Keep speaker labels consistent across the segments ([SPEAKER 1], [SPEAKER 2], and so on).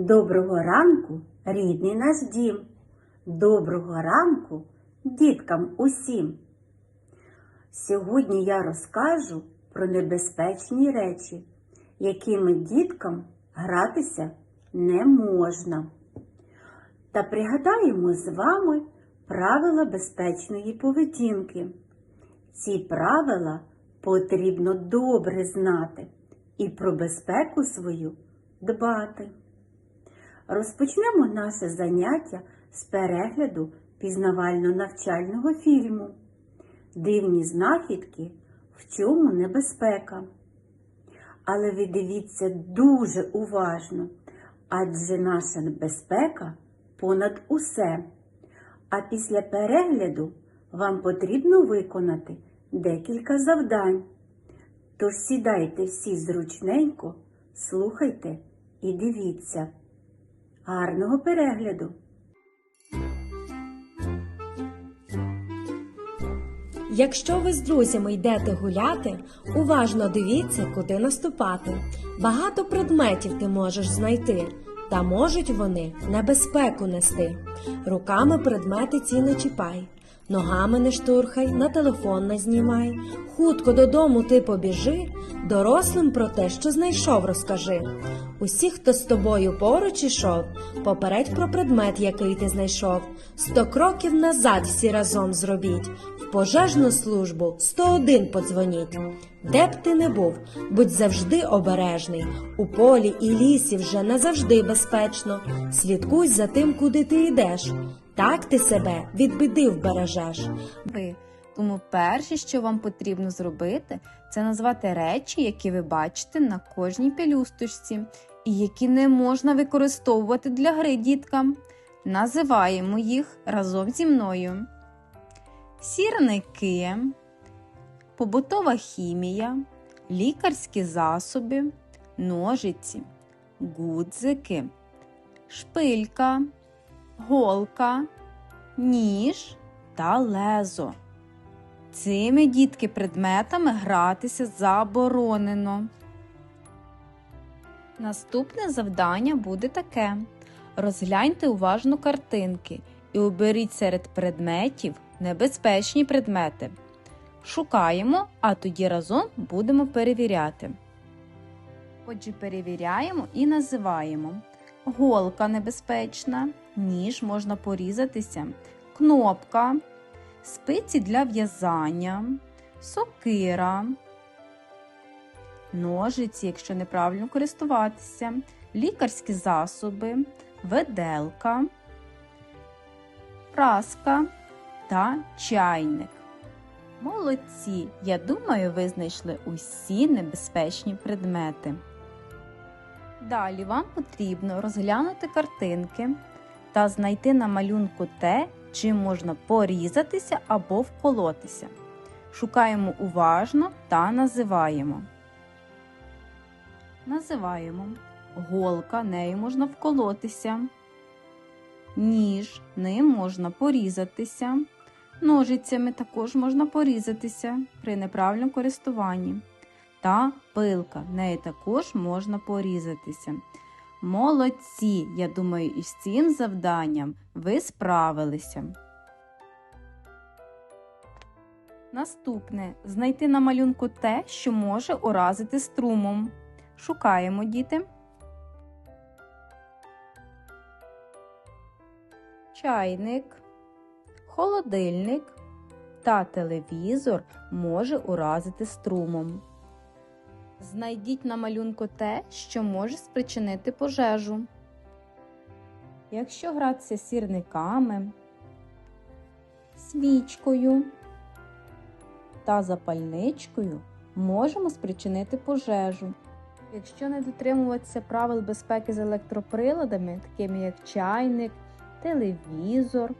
[SPEAKER 1] Доброго ранку, рідний наш дім. Доброго ранку діткам усім. Сьогодні я розкажу про небезпечні речі, якими діткам гратися не можна. Та пригадаємо з вами правила безпечної поведінки. Ці правила потрібно добре знати і про безпеку свою дбати. Розпочнемо наше заняття з перегляду пізнавально-навчального фільму. Дивні знахідки, в чому небезпека. Але ви дивіться дуже уважно, адже наша безпека понад усе. А після перегляду вам потрібно виконати декілька завдань. Тож сідайте всі зручненько, слухайте і дивіться. Гарного перегляду!
[SPEAKER 2] Якщо ви з друзями йдете гуляти, уважно дивіться, куди наступати. Багато предметів ти можеш знайти, та можуть вони небезпеку нести. Руками предмети ці не чіпай, ногами не штурхай, на телефон не знімай. Хутко додому ти побіжи, дорослим про те, що знайшов, розкажи. Усі, хто з тобою поруч ішов, попередь про предмет, який ти знайшов. Сто кроків назад всі разом зробіть. В пожежну службу 101 подзвоніть. Де б ти не був, будь завжди обережний. У полі і лісі вже назавжди безпечно. Слідкуй за тим, куди ти йдеш. Так ти себе від біди вбережеш.
[SPEAKER 3] Тому перше, що вам потрібно зробити, це назвати речі, які ви бачите на кожній пелюсточці, і які не можна використовувати для гри діткам. Називаємо їх разом зі мною: сірники, побутова хімія, лікарські засоби, ножиці, гудзики, шпилька, голка, ніж та лезо. Цими дітки предметами гратися заборонено. Наступне завдання буде таке: розгляньте уважно картинки і оберіть серед предметів небезпечні предмети. Шукаємо, а тоді разом будемо перевіряти. Отже, перевіряємо і називаємо. Голка небезпечна, ніж можна порізатися, кнопка, спиці для в'язання, сокира, ножиці, якщо неправильно користуватися, лікарські засоби, веделка, праска та чайник. Молодці! Я думаю, ви знайшли усі небезпечні предмети. Далі вам потрібно розглянути картинки та знайти на малюнку те, чим можна порізатися або вколотися. Шукаємо уважно та називаємо. Називаємо голка, нею можна вколотися, ніж, ним можна порізатися, ножицями також можна порізатися при неправильному користуванні. Та пилка, нею також можна порізатися. Молодці! Я думаю, із цим завданням ви справилися. Наступне знайти на малюнку те, що може уразити струмом. Шукаємо діти. Чайник, холодильник та телевізор може уразити струмом. Знайдіть на малюнку те, що може спричинити пожежу. Якщо гратися сірниками, свічкою та запальничкою, можемо спричинити пожежу. Якщо не дотримуватися правил безпеки з електроприладами, такими як чайник, телевізор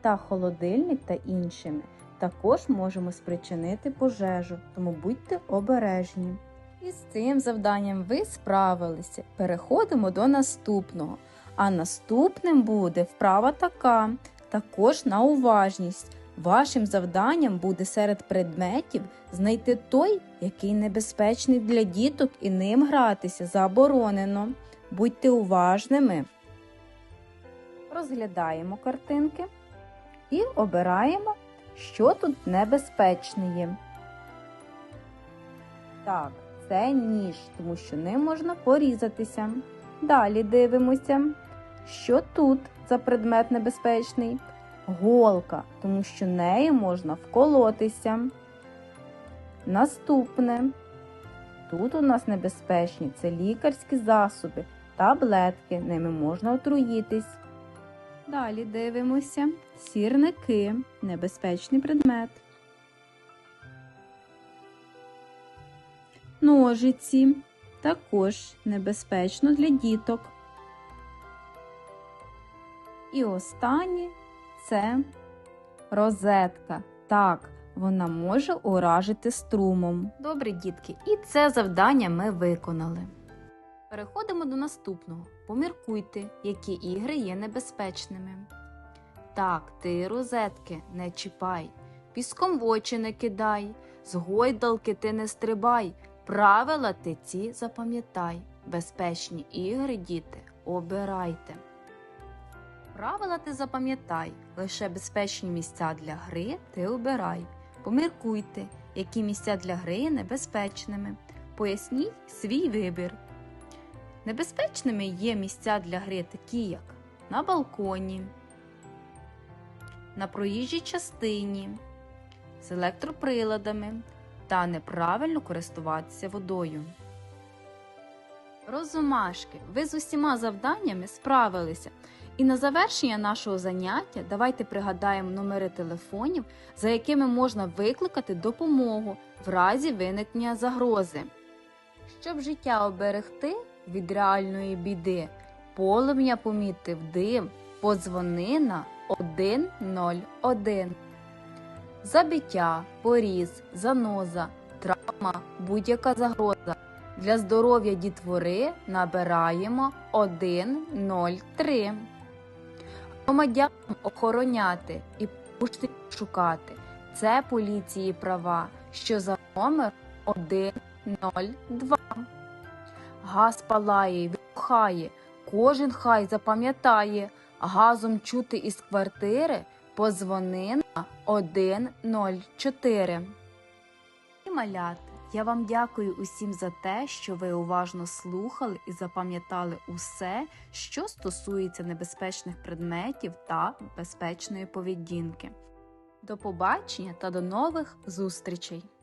[SPEAKER 3] та холодильник та іншими, також можемо спричинити пожежу, тому будьте обережні. І з цим завданням ви справилися. Переходимо до наступного. А наступним буде вправа така, також на уважність. Вашим завданням буде серед предметів знайти той, який небезпечний для діток і ним гратися заборонено. Будьте уважними. Розглядаємо картинки і обираємо, що тут небезпечне є. Так, це ніж, тому що ним можна порізатися. Далі дивимося, що тут за предмет небезпечний. Голка, тому що нею можна вколотися. Наступне. Тут у нас небезпечні це лікарські засоби, таблетки, ними можна отруїтись. Далі дивимося. Сірники небезпечний предмет. Ножиці також небезпечно для діток. І останнє це розетка. Так, вона може уражити струмом. Добре, дітки, і це завдання ми виконали. Переходимо до наступного. Поміркуйте, які ігри є небезпечними. Так, ти розетки не чіпай, піском в очі не кидай, з гойдалки ти не стрибай, правила ти ці запам'ятай. Безпечні ігри, діти, обирайте. Правила ти запам'ятай, лише безпечні місця для гри ти обирай. Поміркуйте, які місця для гри є небезпечними. Поясніть свій вибір. Небезпечними є місця для гри такі, як на балконі, на проїжджій частині, з електроприладами та неправильно користуватися водою. Розумашки, ви з усіма завданнями справилися. І на завершення нашого заняття давайте пригадаємо номери телефонів, за якими можна викликати допомогу в разі виникнення загрози. Щоб життя оберегти від реальної біди, полум'я помітив дим, подзвони на 101. Забиття, поріз, заноза, травма, будь-яка загроза. Для здоров'я дітвори набираємо 103. Громадянам охороняти і пушти шукати. Це поліції права, що за номер 102. Газ палає, й вибухає, кожен хай запам'ятає, газом чути із квартири, позвони на 104. І малята, я вам дякую усім за те, що ви уважно слухали і запам'ятали усе, що стосується небезпечних предметів та безпечної поведінки. До побачення та до нових зустрічей!